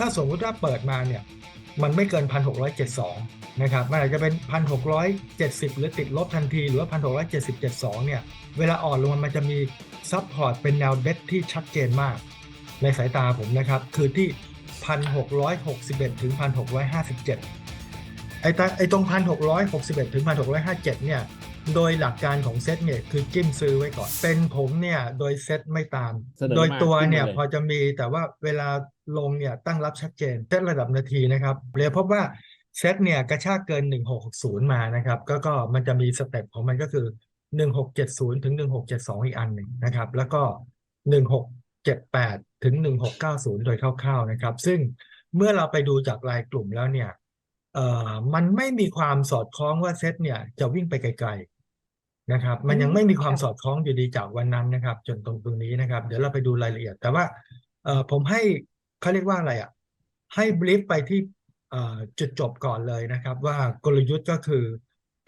ถ้าสมมติว่าเปิดมาเนี่ยมันไม่เกิน 1,672 นะครับ มันอาจจะเป็น 1,670 หรือติดลบทันทีหรือว่า 1,670.72เนี่ย เวลาอ่อนลงมันจะมีซับพอร์ตเป็นแนวเบสที่ชัดเจนมาก ในสายตาผมนะครับ คือที่ 1,661 ถึง 1,657 ไอ้ตไอ้ตรง 1,661 ถึง 1,657 เนี่ย โดยหลักการของเซตเนี่ยคือจิ้มซื้อไว้ก่อน เป็นผมเนี่ยโดยเซตไม่ตาม เสนอโดยมาตัวขึ้นเนี่ยมาเลย พอจะมีแต่ว่าเวลาลงเนี่ยตั้งรับชัดเจนเซตระดับนาทีนะครับเลยพบว่าเซตเนี่ยกระชากเกิน 1660 มานะครับก็ก็มันจะมีสเต็ปของมันก็คือ 1670 ถึง 1672 อีกอันหนึ่งนะครับ แล้วก็ 1678 ถึง 1690 โดยคร่าวๆนะครับ ซึ่งเมื่อเราไปดูจากรายกลุ่มแล้วเนี่ย เอ่อมันไม่มีความสอดคล้องว่าเซตเนี่ยจะวิ่งไปไกลๆ นะครับ มันยังไม่มีความสอดคล้องอยู่ดีจากวันนั้นนะครับ จนตรงตรงนี้นะครับ เดี๋ยวเราไปดูรายละเอียด แต่ว่าเอ่อผมให้เขาเรียกว่าอะไรอะให้บลิฟไปที่เอ่อจุดจบก่อนเลยนะครับ ว่ากลยุทธ์ก็คือ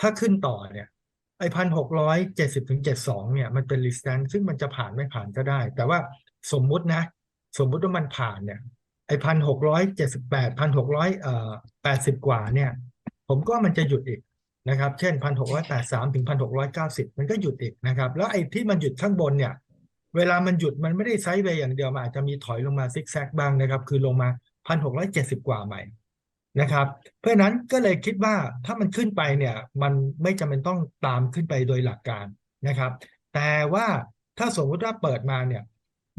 ถ้าขึ้นต่อเนี่ยไอ้พันหกร้อยเจ็ดสิบถึงเจ็ดสองเนี่ยมันเป็นลิสแตนซึ่งมันจะผ่านไม่ผ่านก็ได้ แต่ว่าสมมุตินะ สมมุติว่ามันผ่านเนี่ยไอ้พันหกร้อยเจ็ดสิบแปดพันหกร้อยเอ่อแปดสิบกว่าเนี่ย ผมก็มันจะหยุดอีก นะครับ เช่นพันหกร้อยแปดสามถึงพันหกร้อยเก้าสิบมันก็หยุดอีกนะครับ แล้วไอ้ที่มันหยุดข้างบนเนี่ย เวลามันหยุดมันไม่ได้ไซด์เวย์อย่างเดียว มันอาจจะมีถอยลงมาซิกแซกบ้างนะครับ คือลงมาพันหกร้อยเจ็ดสิบกว่าใหม่นะครับ เพราะฉะนั้นก็เลยคิดว่าถ้ามันขึ้นไปเนี่ย มันไม่จำเป็นต้องตามขึ้นไปโดยหลักการนะครับ แต่ว่าถ้าสมมติว่าเปิดมาเนี่ย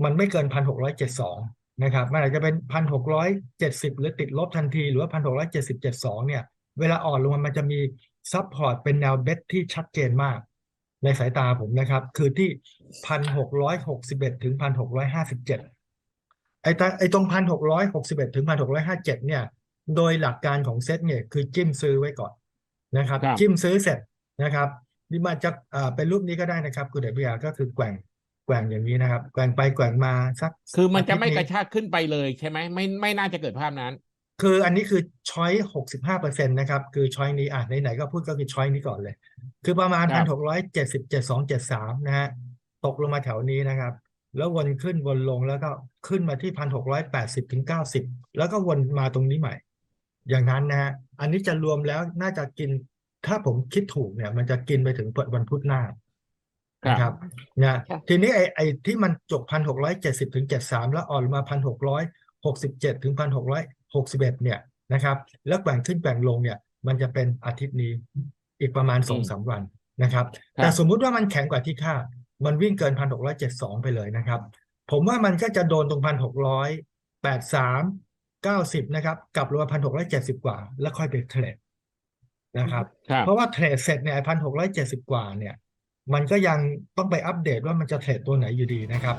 มันไม่เกินพันหกร้อยเจ็ดสองนะครับมันอาจจะเป็นพันหกร้อยเจ็ดสิบหรือติดลบทันทีหรือว่าพันหกร้อยเจ็ดสิบเจ็ดสองเนี่ย เวลาอ่อนลงมามันจะมีซับพอร์ตเป็นแนวเบสที่ชัดเจนมาก ในสายตาผมนะครับ คือที่พันหกร้อยหกสิบเอ็ดถึงพันหกร้อยห้าสิบเจ็ดไอ้ตาไอ้ตรงพันหกร้อยหกสิบเอ็ดถึงพันหกร้อยห้าเจ็ดเนี่ย โดยหลักการของเซตเนี่ยคือจิ้มซื้อไว้ก่อนนะครับครับ จิ้มซื้อเสร็จนะครับนี่มันจะอ่าเป็นรูปนี้ก็ได้นะครับคุณเดชพิยาก็คือแกว่งแกว่งอย่างนี้นะครับ แกว่งไปแกว่งมาสัก คือมันจะาทิตย์ไม่กระนี้ชากขึ้นไปเลยใช่ไหมไม่ไม่น่าจะเกิดภาพนั้น คืออันนี้คือช้อยหกสิบห้าเปอร์เซ็นต์นะครับ คือช้อยนี้อะไหนๆก็พูดก็คือช้อยนี้ก่อนเลย คือประมาณครัพันบหกร้อยเจ็ดสิบเจ็ดสองเจ็ดสามนะฮะตกลงมาแถวนี้นะครับ แล้ววนขึ้นวนลงแล้วก็ขึ้นมาที่พันหกร้อยแปดสิบถึงเก้าสิบแล้วก็วนมาตรงนี้ใหม่ อย่างนั้นนะฮะอันนี้จะรวมแล้วน่าจะกินถ้าผมคิดถูกเนี่ย มันจะกินไปถึงวันพุธหน้านะครับนะค่ะทีนี้ไอ้ไอ้ที่มันจบพันหกร้อยเจ็ดสิบถึงเจ็ดสามแล้วอ่อนมาพันหกร้อยหกสิบเจ็ดถึงพันหกร้อย หกสิบเอ็ดเนี่ยนะครับแล้วแกว่งขึ้นแกว่งลงเนี่ยมันจะเป็นอาทิตย์นี้อีกประมาณสองสามวันนะครับครับแต่สมมุติว่ามันแข็งกว่าที่คาดมันวิ่งเกินพันหกร้อยเจ็ดสองไปเลยนะครับ ผมว่ามันก็จะโดนตรงพันหกร้อยแปดสามเก้าสิบนะครับกลับลงมาพันหกร้อยเจ็ดสิบกว่า แล้วค่อยไปเทรดนะครับครับเพราะว่าเทรดเสร็จเนี่ยพันหกร้อยเจ็ดสิบกว่าเนี่ย มันก็ยังต้องไปอัปเดตว่ามันจะเทรดตัวไหนอยู่ดีนะครับ